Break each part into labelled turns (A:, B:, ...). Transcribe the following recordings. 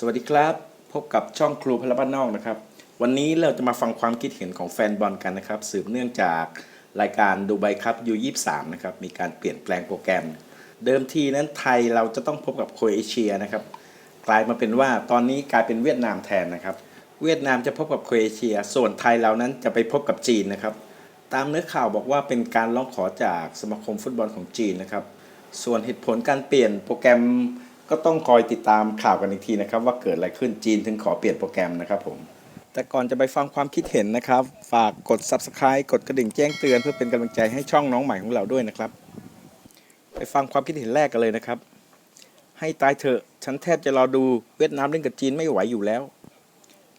A: สวัสดีครับ พบกับช่องครูพลบ้านนอกนะครับ วันนี้เราจะมาฟังความคิดเห็นของแฟนบอลกันนะครับ สืบเนื่องจากรายการดูไบครับยู23นะครับ มีการเปลี่ยนแปลงโปรแกรม เดิมทีนั้นไทยเราจะต้องพบกับโครเอเชียนะครับ กลายมาเป็นว่าตอนนี้กลายเป็นเวียดนามแทนนะครับ เวียดนามจะพบกับโครเอเชีย ส่วนไทยเรานั้นจะไปพบกับจีนนะครับ ตามเนื้อข่าวบอกว่าเป็นการร้องขอจากสมาคมฟุตบอลของจีนนะครับ ส่วนเหตุผลการเปลี่ยนโปรแกรม ก็ต้องคอยติดตามข่าวกันอีกทีนะครับ ว่าเกิดอะไรขึ้นจีนถึงขอเปลี่ยนโปรแกรมนะครับผม แต่ก่อนจะไปฟังความคิดเห็นนะครับ ฝากกด Subscribe กดกระดิ่งแจ้งเตือนเพื่อเป็นกำลังใจให้ช่องน้องใหม่ของเราด้วยนะครับ ไปฟังความคิดเห็นแรกกันเลยนะครับ ให้ตายเถอะฉันแทบจะรอดูเวียดนามเล่นกับจีนไม่ไหวอยู่แล้ว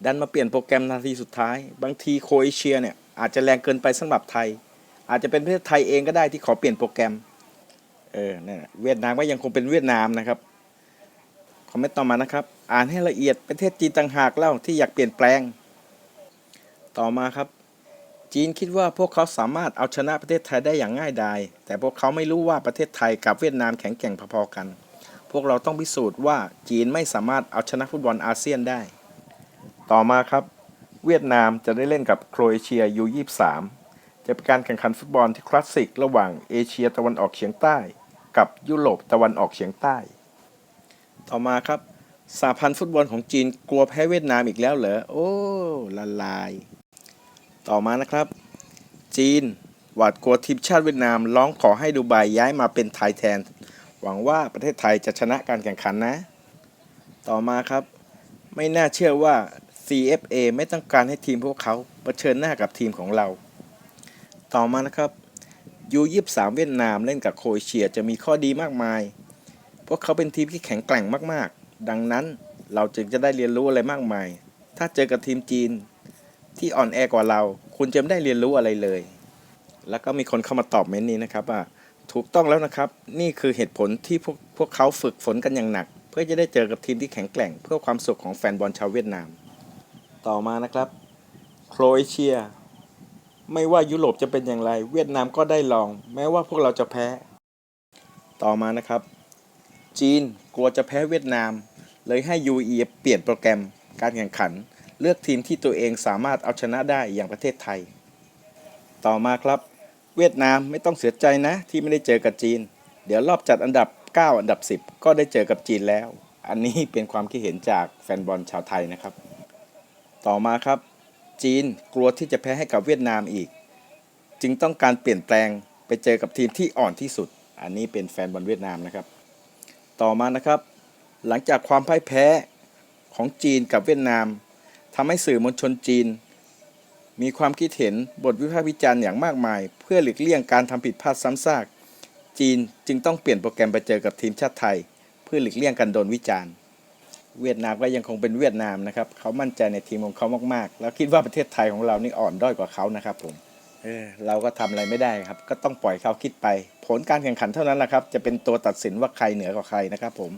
A: ดันมาเปลี่ยนโปรแกรมนาทีสุดท้าย บางทีโคเอเชียเนี่ยอาจจะแรงเกินไปสำหรับไทย อาจจะเป็นประเทศไทยเองก็ได้ที่ขอเปลี่ยนโปรแกรมเออนั่นน่ะเวียดนามก็ยังคงเป็นเวียดนามนะครับ คอมเมนต์ต่อมานะครับ อ่านให้ละเอียดประเทศจีนต่างหากเล่าที่อยากเปลี่ยนแปลง ต่อมาครับ จีนคิดว่าพวกเขาสามารถเอาชนะประเทศไทยได้อย่างง่ายดาย แต่พวกเขาไม่รู้ว่าประเทศไทยกับเวียดนามแข็งแกร่งพอๆกัน พวกเราต้องพิสูจน์ว่าจีนไม่สามารถเอาชนะฟุตบอลอาเซียนได้ ต่อมาครับ เวียดนามจะได้เล่นกับโครเอเชียยู23จะเป็นการแข่งขันฟุตบอลที่คลาสสิกระหว่างเอเชียตะวันออกเฉียงใต้ กับยุโรปตะวันออกเฉียงใต้ ต่อมาครับสาพันธ์ฟุตบอลของจีนกลัวแพ้เวียดนามอีกแล้วเหรอ โอ้ละลาย ต่อมานะครับ จีนหวาดกลัวทีมชาติเวียดนามร้องขอให้ดูไบย้ายมาเป็นไทยแทน หวังว่าประเทศไทยจะชนะการแข่งขันนะ ต่อมาครับ ไม่น่าเชื่อว่า CFA ไม่ต้องการให้ทีมพวกเขาเผชิญหน้ากับทีมของเรา ต่อมานะครับ U23 เวียดนามเล่นกับโคเอเชียจะมีข้อดีมากมาย พวกเขาเป็นทีมที่แข็งแกร่งมากๆ ดังนั้นเราจึงจะได้เรียนรู้อะไรมากมาย ถ้าเจอกับทีมจีนที่อ่อนแอกว่าเรา คุณจะไม่ได้เรียนรู้อะไรเลย แล้วก็มีคนเข้ามาตอบเมนต์นี้นะครับว่าถูกต้องแล้วนะครับ นี่คือเหตุผลที่พวกพวกเขาฝึกฝนกันอย่างหนัก เพื่อจะได้เจอกับทีมที่แข็งแกร่ง เพื่อความสุขของแฟนบอลชาวเวียดนาม ต่อมานะครับ โครเอเชีย ไม่ว่ายุโรปจะเป็นอย่างไร เวียดนามก็ได้ลอง แม้ว่าพวกเราจะแพ้ ต่อมานะครับ จีนกลัวจะแพ้เวียดนาม เลยให้ UE เปลี่ยนโปรแกรมการแข่งขัน เลือกทีมที่ตัวเองสามารถเอาชนะได้อย่างประเทศไทย ต่อมาครับ เวียดนามไม่ต้องเสียใจนะที่ไม่ได้เจอกับจีน เดี๋ยวรอบจัดอันดับ 9 อันดับ 10 ก็ได้เจอกับจีนแล้ว อันนี้เป็นความคิดเห็นจากแฟนบอลชาวไทยนะครับ ต่อมาครับ จีนกลัวที่จะแพ้ให้กับเวียดนามอีก จึงต้องการเปลี่ยนแปลงไปเจอกับทีมที่อ่อนที่สุด อันนี้เป็นแฟนบอลเวียดนามนะครับ ต่อมานะครับ หลังจากความพ่ายแพ้ของจีนกับเวียดนามทำให้สื่อมวลชนจีน มีความคิดเห็นบทวิพากษ์วิจารณ์อย่างมากมาย เพื่อหลีกเลี่ยงการทำผิดพลาดซ้ำซาก จีนจึงต้องเปลี่ยนโปรแกรมไปเจอกับทีมชาติไทย เพื่อหลีกเลี่ยงการโดนวิจารณ์เวียดนามก็ยังคงเป็นเวียดนามนะครับ เขามั่นใจในทีมของเขามาก ๆ แล้วคิดว่าประเทศไทยของเรานี่อ่อนด้อยกว่าเขานะครับผม เออเราก็ทำอะไรไม่ได้ครับ ก็ต้องปล่อยเขาคิดไป ผลการแข่งขันเท่านั้นแหละครับ จะเป็นตัวตัดสินว่าใครเหนือกว่าใครนะครับผม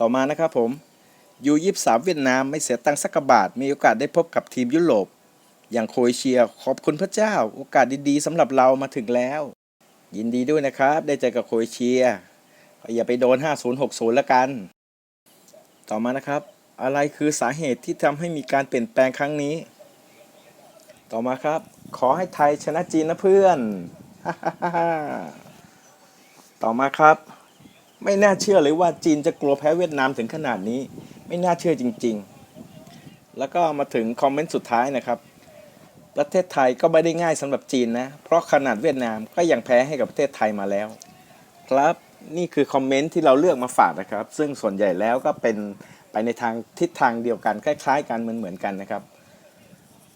A: ต่อมานะครับผมยูยี่สามเวียดนามไม่เสียตังค์สักบาท มีโอกาสได้พบกับทีมยุโรป อย่างโคเอเชียขอบคุณพระเจ้า โอกาสดีๆสำหรับเรามาถึงแล้ว ยินดีด้วยนะครับ ได้เจอกับโคเอเชียก็อย่าไปโดน 5060แล้วกัน ต่อมานะครับ อะไรคือสาเหตุที่ทำให้มีการเปลี่ยนแปลงครั้งนี้ ต่อมาครับ ขอให้ไทยชนะจีนนะเพื่อน ต่อมาครับ ไม่น่าเชื่อเลยว่าจีนจะกลัวแพ้เวียดนามถึงขนาดนี้ ไม่น่าเชื่อจริง ๆ แล้วก็มาถึงคอมเมนต์สุดท้ายนะครับ ประเทศไทยก็ไม่ได้ง่ายสำหรับจีนนะ เพราะขนาดเวียดนามก็ยังแพ้ให้กับประเทศไทยมาแล้ว ครับนี่คือคอมเมนต์ที่เราเลือกมาฝากนะครับ ซึ่งส่วนใหญ่แล้วก็เป็นไปในทางทิศทางเดียวกันคล้าย ๆ กันเหมือนเหมือนๆกันนะครับ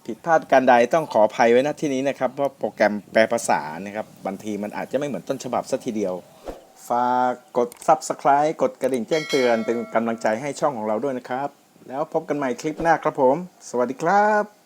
A: ผิดพลาดการใดต้องขออภัยไว้ณที่นี้นะครับเพราะโปรแกรมแปลภาษานะครับบางทีมันอาจจะไม่เหมือนต้นฉบับสัทีเดียวฝากกด Subscribe กดกระดิ่งแจ้งเตือนเป็นกำลังใจให้ช่องของเราด้วยนะครับ แล้วพบกันใหม่คลิปหน้าครับผม สวัสดีครับ